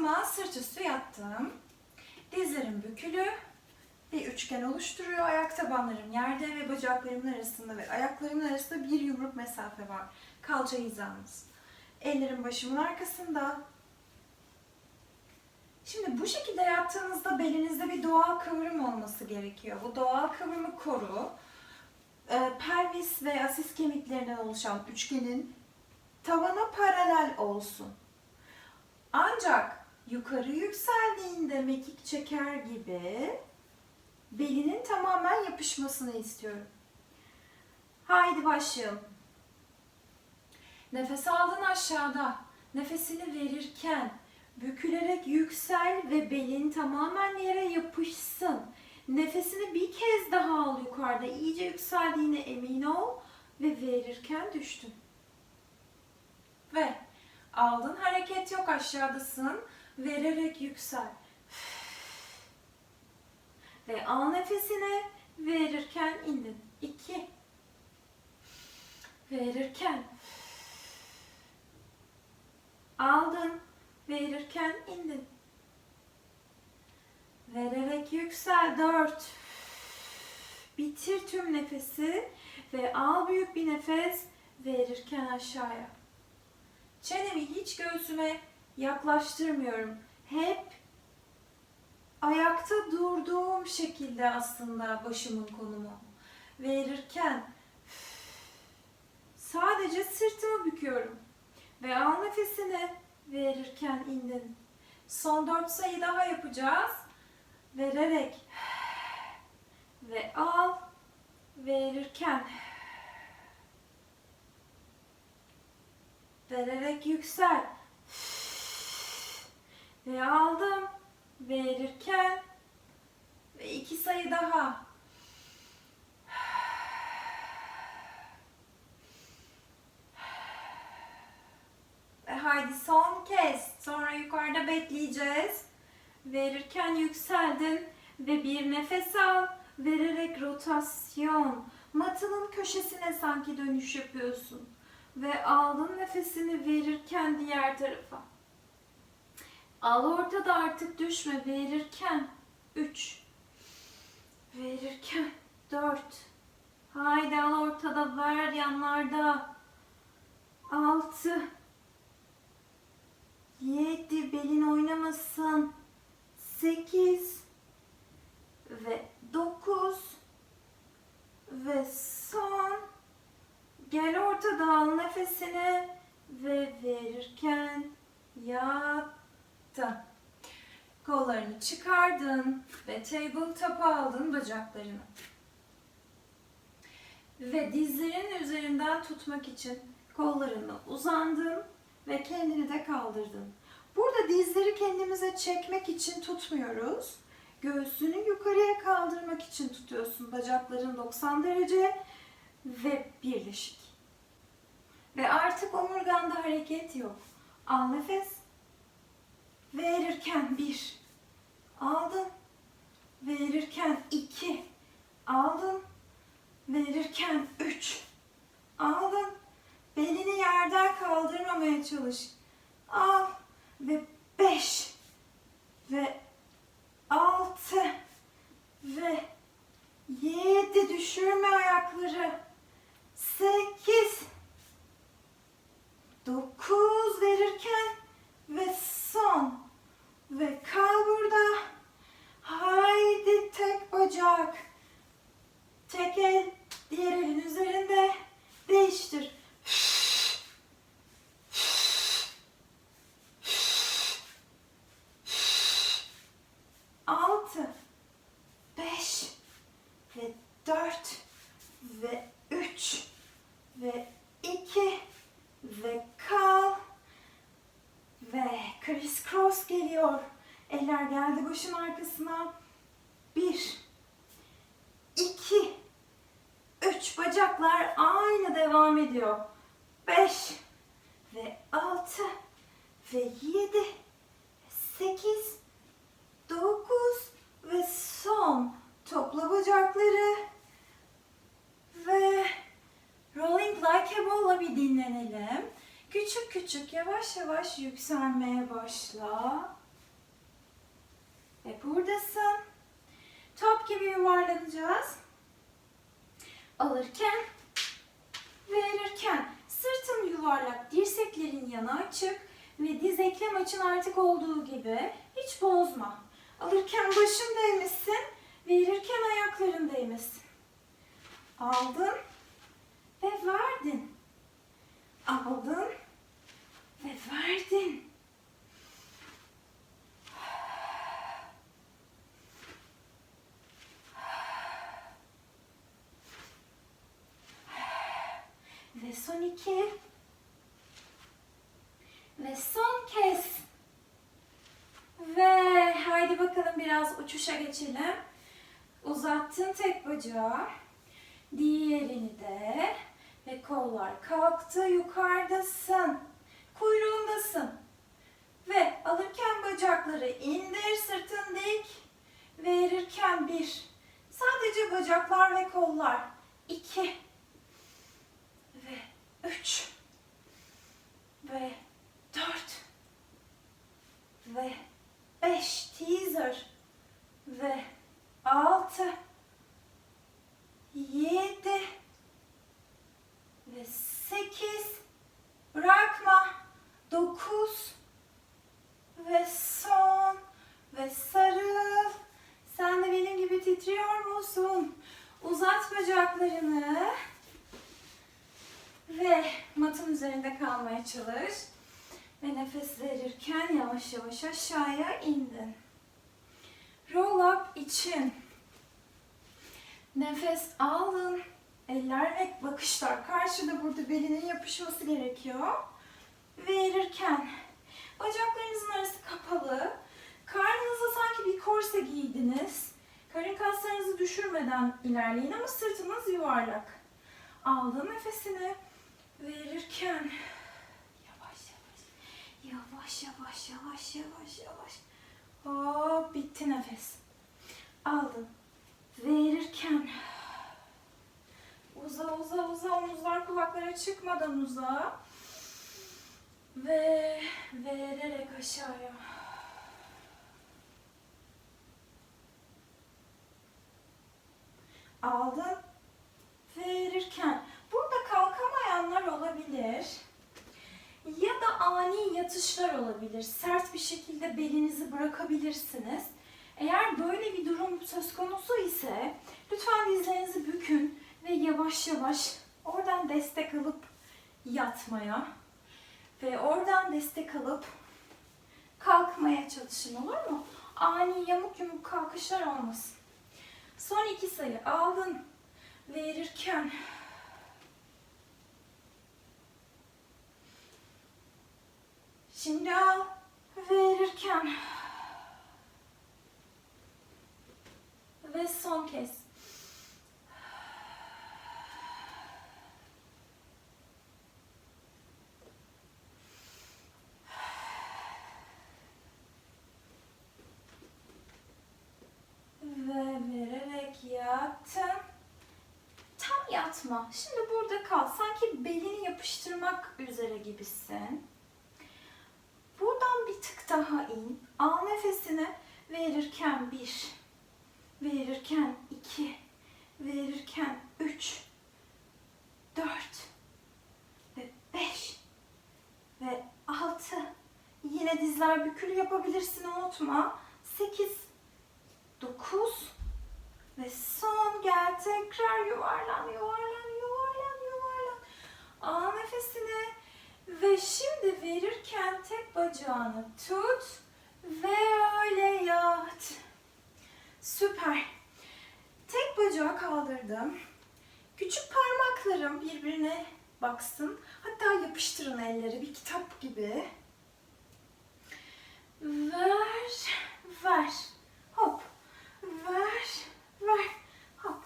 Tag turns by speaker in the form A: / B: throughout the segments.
A: Matıma sırt üstü yattım. Dizlerim bükülü. Bir üçgen oluşturuyor. Ayak tabanlarım yerde ve bacaklarımın arasında ve ayaklarımın arasında bir yumruk mesafe var. Kalça hizamız. Ellerim başımın arkasında. Şimdi bu şekilde yattığınızda belinizde bir doğal kıvrım olması gerekiyor. Bu doğal kıvrımı koru. Ee, pelvis ve asis kemiklerinden oluşan üçgenin tavana paralel olsun. Ancak yukarı yükseldiğinde mekik çeker gibi belinin tamamen yapışmasını istiyorum. Haydi başlayalım. Nefes aldın aşağıda. Nefesini verirken bükülerek yüksel ve belin tamamen yere yapışsın. Nefesini bir kez daha al yukarıda. İyice yükseldiğine emin ol ve verirken düştün. Ve aldın hareket yok aşağıdasın. Vererek yüksel. Ve al nefesini verirken indin. İki. Verirken aldın. Verirken indin. Vererek yüksel. Dört. Bitir tüm nefesi ve al büyük bir nefes verirken aşağıya. Çenemi hiç göğsüme yaklaştırmıyorum. Hep ayakta durduğum şekilde aslında başımın konumu. Verirken sadece sırtımı büküyorum. Ve al nefesini verirken indin. Son dört sayı daha yapacağız. Vererek ve al verirken vererek yüksel ve aldım. Verirken ve iki sayı daha. Ve haydi son kez. Sonra yukarıda bekleyeceğiz. Verirken yükseldin ve bir nefes al. Vererek rotasyon. Matının köşesine sanki dönüş yapıyorsun. Ve aldın nefesini verirken diğer tarafa al ortada artık düşme. Verirken 3 verirken 4 haydi al ortada. Ver yanlarda. 6 7 belin oynamasın. 8 ve 9 ve son. Gel ortada. Al nefesini. Ve verirken yattın. Kollarını çıkardın ve tabletop'a aldın bacaklarını. Ve dizlerin üzerinden tutmak için kollarını uzandın ve kendini de kaldırdın. Burada dizleri kendimize çekmek için tutmuyoruz. Göğsünü yukarıya kaldırmak için tutuyorsun. Bacakların 90 derece ve birleşik. Ve artık omurganda hareket yok. Al nefes. Verirken bir. Aldın. Verirken iki. Aldın. Verirken üç. Aldın. Belini yerden kaldırmamaya çalış. Al ve beş ve altı ve yedi düşürme ayakları. Sekiz dokuz verirken ve son ve kal burada. Haydi tek bacak. Tek el diğer elin üzerinde. Değiştir. altı, beş ve dört ve üç ve iki ve kal ve cross geliyor. Eller geldi başın arkasına. Bir, iki, üç bacaklar aynı devam ediyor. Beş ve altı ve yedi küçük yavaş yavaş yükselmeye başla. Ve buradasın. Top gibi yuvarlanacağız. Alırken, verirken sırtın yuvarlak, dirseklerin yana açık ve diz eklem açın artık olduğu gibi hiç bozma. Alırken başın değmesin, verirken ayakların değmesin. Aldın ve verdin. Aldın ve verdin. Ve son iki. Ve son kez. Ve haydi bakalım biraz uçuşa geçelim. Uzattın tek bacağı. Diğerini de. Ve kollar kalktı. Yukarıdasın. Kuyruğundasın. Ve alırken bacakları indir. Sırtın dik. Verirken bir. Sadece bacaklar ve kollar. İki. Ve üç. Ve dört. Ve beş. Teaser. Ve altı. Yedi. Ve sekiz. Bırakma. Dokuz. Ve son. Ve sarıl. Sen de benim gibi titriyor musun? Uzat bacaklarını. Ve matın üzerinde kalmaya çalış. Ve nefes verirken yavaş yavaş aşağıya indin. Roll up için. Nefes aldın. Eller ve bakışlar karşıda burada belinin yapışması gerekiyor. Verirken bacaklarınızın arası kapalı. Karnınıza sanki bir korse giydiniz. Karın kaslarınızı düşürmeden ilerleyin ama sırtınız yuvarlak. Aldın nefesini. Verirken. Yavaş yavaş. Yavaş yavaş yavaş yavaş yavaş. Hop bitti nefes. Aldın verirken. Uza uza uza. Omuzlar kulaklara çıkmadan uza. Ve vererek aşağıya. Aldın. Verirken kalkamayanlar olabilir. Ya da ani yatışlar olabilir. Sert bir şekilde belinizi bırakabilirsiniz. Eğer böyle bir durum söz konusu ise lütfen dizlerinizi bükün ve yavaş yavaş oradan destek alıp yatmaya ve oradan destek alıp kalkmaya çalışın olur mu? Ani yamuk yumuk kalkışlar olmasın. Son iki sayı aldın verirken Şimdi al verirken ve son kez. Ve vererek yattın. Yatma. Şimdi burada kal. Sanki belini yapıştırmak üzere gibisin. Buradan bir tık daha in. Al nefesini. Verirken bir. Verirken iki. Verirken üç. Dört. Ve beş. Ve altı. Yine dizler bükülü yapabilirsin unutma. Sekiz. Dokuz. Ve son gel tekrar yuvarlan yuvarlan yuvarlan. Al nefesini. Ve şimdi verirken tek bacağını tut ve öyle yat. Süper. Tek bacağı kaldırdım. Küçük parmaklarım birbirine baksın. Hatta yapıştırın elleri bir kitap gibi. Ver, ver. Hop. Ver, ver. Hop.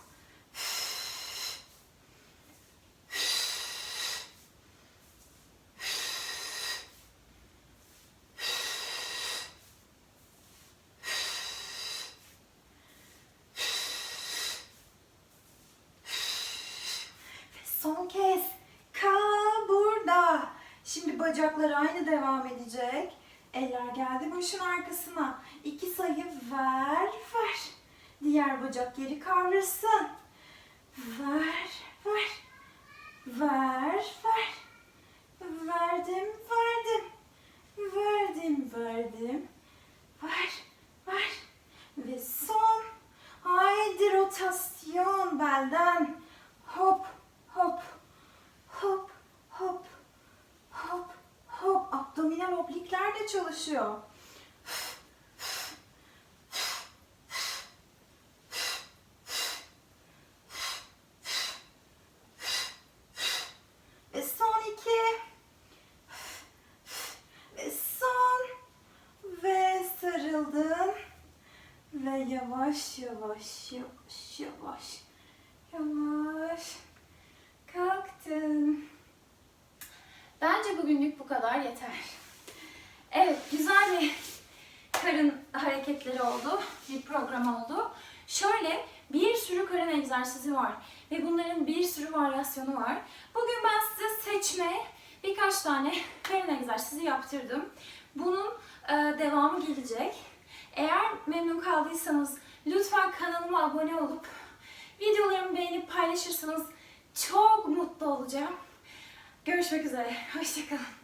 A: Ve son kez kal burada. Şimdi bacaklar aynı devam edecek. Eller geldi başın arkasına. İki sayı ver, ver. Diğer bacak geri kavrusun. Ver, ver. Ver, ver. Verdim, verdim. Verdim, verdim. Ver, ver. Ve son. Haydi rotasyon belden. Hop, hop. Hop, hop. Hop, hop. Abdominal oblikler de çalışıyor. İki. Ve. Ve sarıldın. Ve yavaş yavaş yavaş yavaş yavaş kalktın.
B: Bence bugünlük bu kadar yeter. Evet, güzel bir karın hareketleri oldu, bir program oldu. Şöyle bir sürü karın egzersizi var ve bunların bir sürü varyasyonu var. Bugün ben size seçme birkaç tane karın egzersizi yaptırdım. Bunun e, devamı gelecek. Eğer memnun kaldıysanız lütfen kanalıma abone olup videolarımı beğenip paylaşırsanız çok mutlu olacağım. Görüşmek üzere. Hoşçakalın.